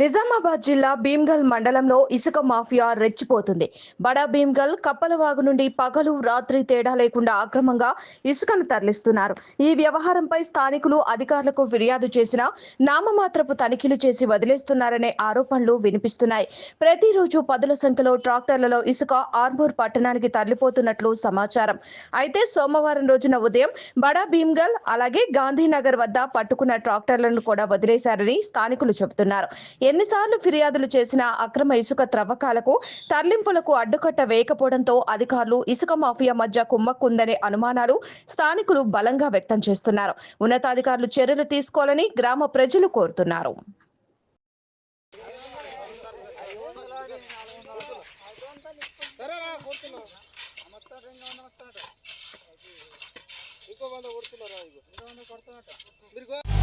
నిజామాబాద్ జిల్లా భీమ్గల్ మండలంలో ఇసుక మాఫియా రెచ్చిపోతుంది. బడా భీమ్గల్ కప్పలవాగు నుండి పగలు రాత్రి తేడా లేకుండా అక్రమంగా ఇసుకను తరలిస్తున్నారు. ఈ వ్యవహారంపై స్థానికులు అధికారులకు ఫిర్యాదు చేసినా నామమాత్రపు తనిఖీలు చేసి వదిలేస్తున్నారనే ఆరోపణలు వినిపిస్తున్నాయి. ప్రతిరోజు పదుల సంఖ్యలో ట్రాక్టర్లలో ఇసుక ఆర్మూర్ పట్టణానికి తరలిపోతున్నట్లు సమాచారం. అయితే సోమవారం రోజున ఉదయం బడా భీమ్గల్ అలాగే గాంధీనగర్ వద్ద పట్టుకున్న ట్రాక్టర్లను కూడా వదిలేశారని స్థానికులు చెబుతున్నారు. ఎన్నిసార్లు ఫిర్యాదులు చేసినా అక్రమ ఇసుక త్రవ్వకాలకు తరలింపులకు అడ్డుకట్ట వేయకపోవడంతో అధికారులు ఇసుక మాఫియా మధ్య కుమ్మక్కుందనే అనుమానాలు స్థానికులు బలంగా వ్యక్తం చేస్తున్నారు. ఉన్నతాధికారులు చర్యలు తీసుకోవాలని గ్రామ ప్రజలు కోరుతున్నారు. మీరు